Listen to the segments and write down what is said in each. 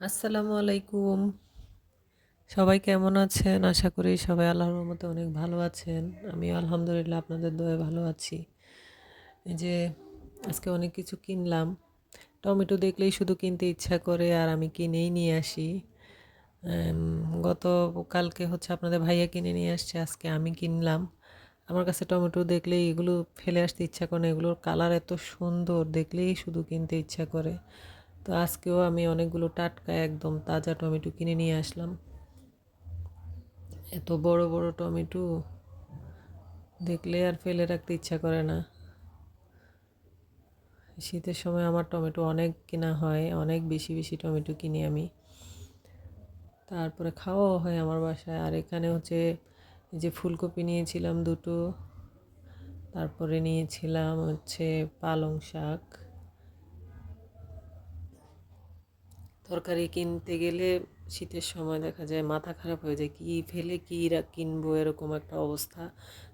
আসসালামু আলাইকুম। সবাই কেমন আছেন? আশা করি সবাই আল্লাহর রহমতে অনেক ভালো আছেন। আমি আলহামদুলিল্লাহ আপনাদের দয়ে ভালো আছি। এই যে আজকে অনেক কিছু কিনলাম। টমেটো দেখলেই শুধু কিনতে ইচ্ছা করে আর আমি কিনেই নিয়ে আসি। গত কালকে হচ্ছে আপনাদের ভাইয়া কিনে নিয়ে আসছে, আজকে আমি কিনলাম। আমার কাছে টমেটো দেখলেই এগুলো ফেলে আসতে ইচ্ছা করে না। এগুলোর কালার এত সুন্দর, দেখলেই শুধু কিনতে ইচ্ছা করে। তো আজকেও আমি অনেকগুলো টাটকা একদম তাজা টমেটো কিনে নিয়ে আসলাম। এত বড় বড় টমেটো দেখলে আর ফেলে রাখতে ইচ্ছা করে না। শীতের সময় আমার টমেটো অনেক কেনা হয়, অনেক বেশি বেশি টমেটো কিনি আমি। তারপরে খাওয়াও হয় আমার বাসায়। আর এখানে হচ্ছে যে ফুলকপি নিয়েছিলাম দুটো, তারপরে নিয়েছিলাম হচ্ছে পালং শাক। তরকারি কিনতে গেলে শীতের সময় দেখা যায় মাথা খারাপ হয়ে যায়, কী ফেলে কী কিনবো এরকম একটা অবস্থা।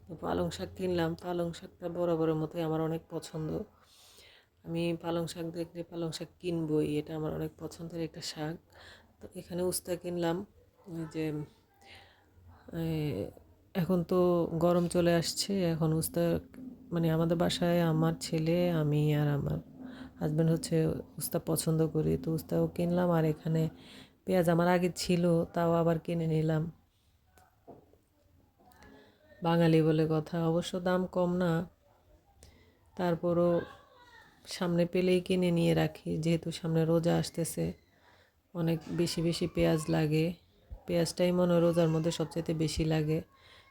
তো পালং শাক কিনলাম, পালং শাকটা বরাবরের মতোই আমার অনেক পছন্দ। আমি পালং শাক দেখলে পালং শাক কিনবই, এটা আমার অনেক পছন্দের একটা শাক। তো এখানে উস্তা কিনলাম যে এখন তো গরম চলে আসছে, এখন উস্তা মানে আমাদের বাসায় আমার ছেলে, আমি আর আমার হাজব্যান্ড হচ্ছে উস্তা পছন্দ করি, তো উস্তাও কিনলাম আর এখানে পেঁয়াজ আমার আগে ছিল, তাও আবার কিনে নিলাম। বাঙালি বলে কথা, অবশ্য দাম কম না। তারপরও সামনে পেলেই কিনে নিয়ে রাখি, যেহেতু সামনে রোজা আসতেছে, অনেক বেশি বেশি পেঁয়াজ লাগে। পেঁয়াজটাই মনে রোজার মধ্যে সবচাইতে বেশি লাগে।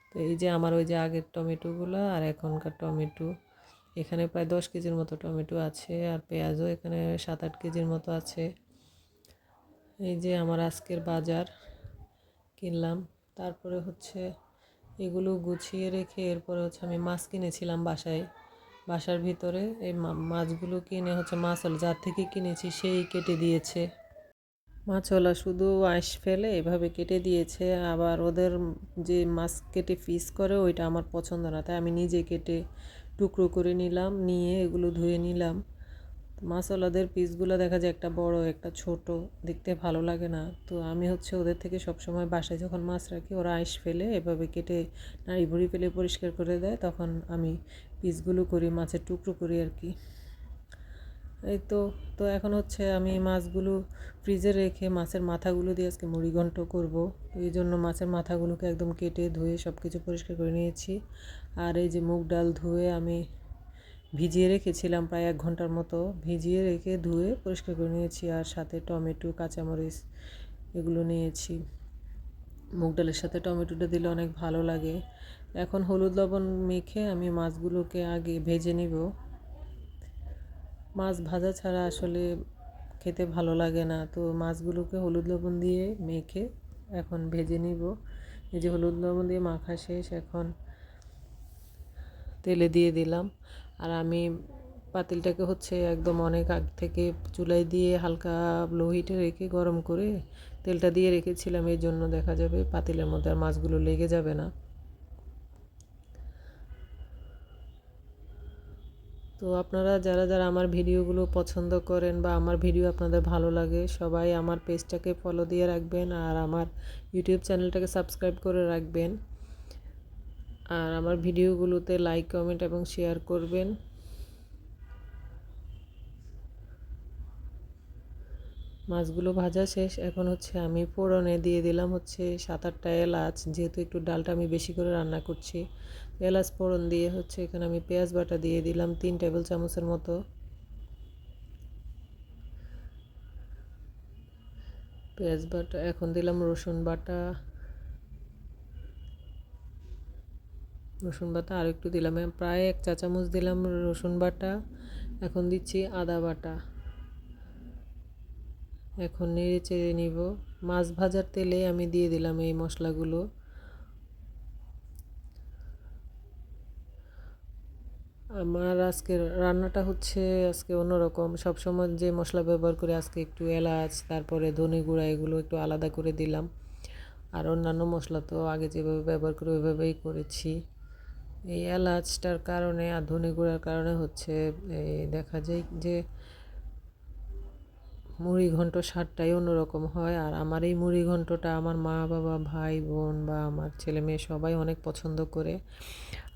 তো এই যে আমার ওই যে আগের টমেটোগুলো আর এখনকার টমেটো এখানে প্রায় দশ কেজির মতো টমেটো আছে আর পেঁয়াজও এখানে সাত আট কেজির মতো আছে। এই যে আমার আজকের বাজার, কিনলাম। তারপরে হচ্ছে এগুলো গুছিয়ে রেখে এরপরে হচ্ছে আমি মাছ কিনেছিলাম বাসায়। বাসার ভিতরে এই মাছগুলো কিনে হচ্ছে মাছওয়ালা যার থেকে কিনেছি সেই কেটে দিয়েছে। মাছওয়ালা শুধু আঁশ ফেলে এভাবে কেটে দিয়েছে, আবার ওদের যে মাছ কেটে পিস করে ওইটা আমার পছন্দ না, তাই আমি নিজে কেটে টুকরো করে নিলাম, নিয়ে এগুলো ধুয়ে নিলাম। মাছওয়ালাদের পিসগুলো দেখা যায় একটা বড়, একটা ছোট, দেখতে ভালো লাগে না। তো আমি হচ্ছে ওদের থেকে সবসময় বাসায় যখন মাছ রাখি, ওরা আইস ফেলে এভাবে কেটে নাড়ি ভুড়ি ফেলে পরিষ্কার করে দেয়, তখন আমি পিসগুলো করি, মাছের টুকরো করি আর কি। এই তো তো এখন হচ্ছে আমি মাছগুলো ফ্রিজে রেখে মাছের মাথাগুলো দিয়ে আজকে মুড়িঘণ্ট করব। এই জন্য মাছের মাথাগুলোকে একদম কেটে ধুয়ে সব কিছু পরিষ্কার করে নিয়েছি। আর এই যে মুগ ডাল ধুয়ে আমি ভিজিয়ে রেখেছিলাম প্রায় এক ঘণ্টার মতো। ভিজিয়ে রেখে ধুয়ে পরিষ্কার করে নিয়েছি আর সাথে টমেটো, কাঁচামরিচ এগুলো নিয়েছি। মুগ ডালের সাথে টমেটোটা দিলে অনেক ভালো লাগে। এখন হলুদ লবণ মেখে আমি মাছগুলোকে আগে ভেজে নিব। মাছ ভাজা ছাড়া আসলে খেতে ভালো লাগে না। তো মাছগুলোকে হলুদ লবণ দিয়ে মেখে এখন ভেজে নিব। এই যে হলুদ লবণ দিয়ে মাখা শেষ, এখন তেলে দিয়ে দিলাম। আর আমি পাতিলটাকে হচ্ছে একদম অনেক আগ থেকে চুলায় দিয়ে হালকা লো হিটে রেখে গরম করে তেলটা দিয়ে রেখেছিলাম এই জন্য দেখা যাবে পাতিলের মধ্যে আর মাছগুলো লেগে যাবে না। তো আপনারা যারা যারা আমার ভিডিওগুলো পছন্দ করেন বা আমার ভিডিও আপনাদের ভালো লাগে, সবাই আমার পেজটাকে ফলো দিয়ে রাখবেন আর আমার ইউটিউব চ্যানেলটাকে সাবস্ক্রাইব করে রাখবেন। আর আমার ভিডিওগুলোতে লাইক কমেন্ট এবং শেয়ার করবেন। মাছগুলো ভাজা শেষ। এখন হচ্ছে আমি ফোড়নে দিয়ে দিলাম হচ্ছে সাত আটটা এলাচ। যেহেতু একটু ডালটা আমি বেশি করে রান্না করছি এলাচ ফোড়ন দিয়ে হচ্ছে এখানে আমি পেঁয়াজ বাটা দিয়ে দিলাম তিন টেবিল চামচের মতো। পেঁয়াজ বাটা, এখন দিলাম রসুন বাটা। রসুন বাটা আর একটু দিলাম, প্রায় এক চা চামচ দিলাম রসুন বাটা। এখন দিচ্ছি আদা বাটা। এখন নেড়ে চেড়ে নিব। মাছ ভাজার তেলে আমি দিয়ে দিলাম এই মশলাগুলো। আমার আজকে রান্নাটা হচ্ছে আজকে অন্যরকম। সবসময় যে মশলা ব্যবহার করে আজকে একটু এলাচ, তারপরে ধনে গুঁড়া, এগুলো একটু আলাদা করে দিলাম। আর অন্যান্য মশলা তো আগে যেভাবে ব্যবহার করি, ওইভাবেই করেছি। এই এলাচটার কারণে আর ধনে গুঁড়ার কারণে হচ্ছে দেখা যায় যে মুড়ি ঘন্ট স্বাদটাই অন্যরকম হয়। আর আমার এই মুড়ি ঘন্টটা আমার মা, বাবা, ভাই, বোন বা আমার ছেলে মেয়ে সবাই অনেক পছন্দ করে।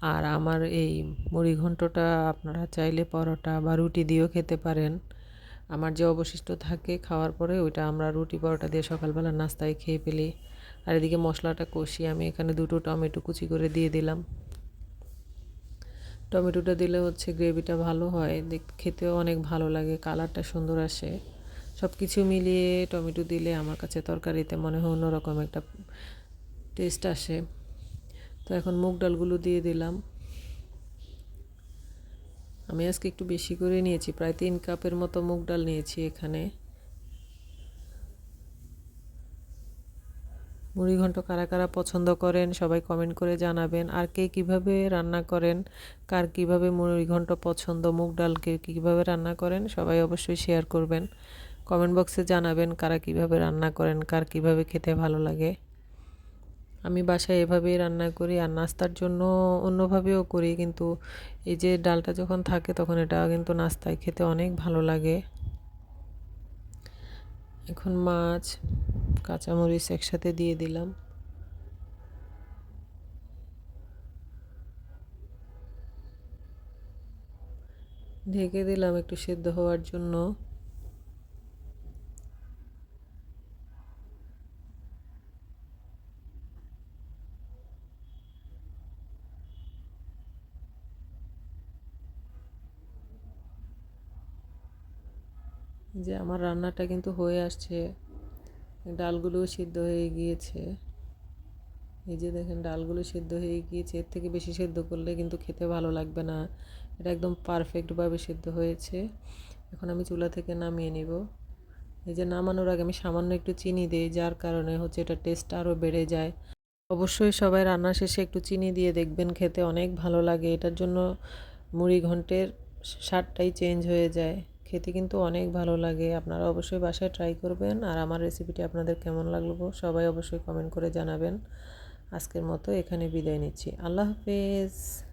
আর আমার এই মুড়ি ঘন্টটা আপনারা চাইলে পরোটা বা রুটি দিয়েও খেতে পারেন। আমার যে অবশিষ্ট থাকে খাওয়ার পরে ওইটা আমরা রুটি, পরোটা দিয়ে সকালবেলা নাস্তায় খেয়ে ফেলি। আর এদিকে মশলাটা কষিয়ে আমি এখানে দুটো টমেটো কুচি করে দিয়ে দিলাম। টমেটোটা দিলে হচ্ছে গ্রেভিটা ভালো হয়। খেতেও অনেক ভালো লাগে, কালারটা সুন্দর আসে। সব কিছু মিলিয়ে টমেটো দিলে আমার কাছে তরকারিতে মনে হয় অন্যরকম একটা টেস্ট আসে। তো এখন মুগ ডালগুলো দিয়ে দিলাম। আমি আজকে একটু বেশি করে নিয়েছি, প্রায় তিন কাপের মতো মুগ ডাল নিয়েছি এখানে। মুড়ি ঘন্ট কারা কারা পছন্দ করেন সবাই কমেন্ট করে জানাবেন। আর কে কীভাবে রান্না করেন, কার কীভাবে মুড়ি ঘন্ট পছন্দ, মুগ ডালকে কীভাবে রান্না করেন, সবাই অবশ্যই শেয়ার করবেন। কমেন্ট বক্সে জানাবেন কারা কীভাবে রান্না করেন, কার কীভাবে খেতে ভালো লাগে। আমি বাসায় এভাবেই রান্না করি আর নাস্তার জন্য অন্যভাবেও করি, কিন্তু এই যে ডালটা যখন থাকে তখন এটা কিন্তু নাস্তায় খেতে অনেক ভালো লাগে। এখন মাছ, কাঁচামরিচ একসাথে দিয়ে দিলাম। ঢেকে দিলাম একটু সেদ্ধ হওয়ার জন্য। যে আমার রান্নাটা কিন্তু হয়ে আসছে। ডালগুলোও সিদ্ধ হয়ে গিয়েছে। এই যে দেখেন, ডালগুলো সিদ্ধ হয়ে গিয়েছে। এর থেকে বেশি সেদ্ধ করলে কিন্তু খেতে ভালো লাগবে না। এটা একদম পারফেক্টভাবে সিদ্ধ হয়েছে। এখন আমি চুলা থেকে নামিয়ে নিব। এই যে নামানোর আগে আমি সামান্য একটু চিনি দিই, যার কারণে হচ্ছে এটা টেস্ট আরও বেড়ে যায়। অবশ্যই সবাই রান্না শেষে একটু চিনি দিয়ে দেখবেন, খেতে অনেক ভালো লাগে। এটার জন্য মুড়ি ঘন্টের স্বাদটাই চেঞ্জ হয়ে যায়। খেতে কিন্তু অনেক ভালো লাগে। আপনারা অবশ্যই বাসায় ট্রাই করবেন। আর আমার রেসিপিটি আপনাদের কেমন লাগল সবাই অবশ্যই কমেন্ট করে জানাবেন। আজকের মতো এখানে বিদায় নিচ্ছি। আল্লাহ হাফেজ।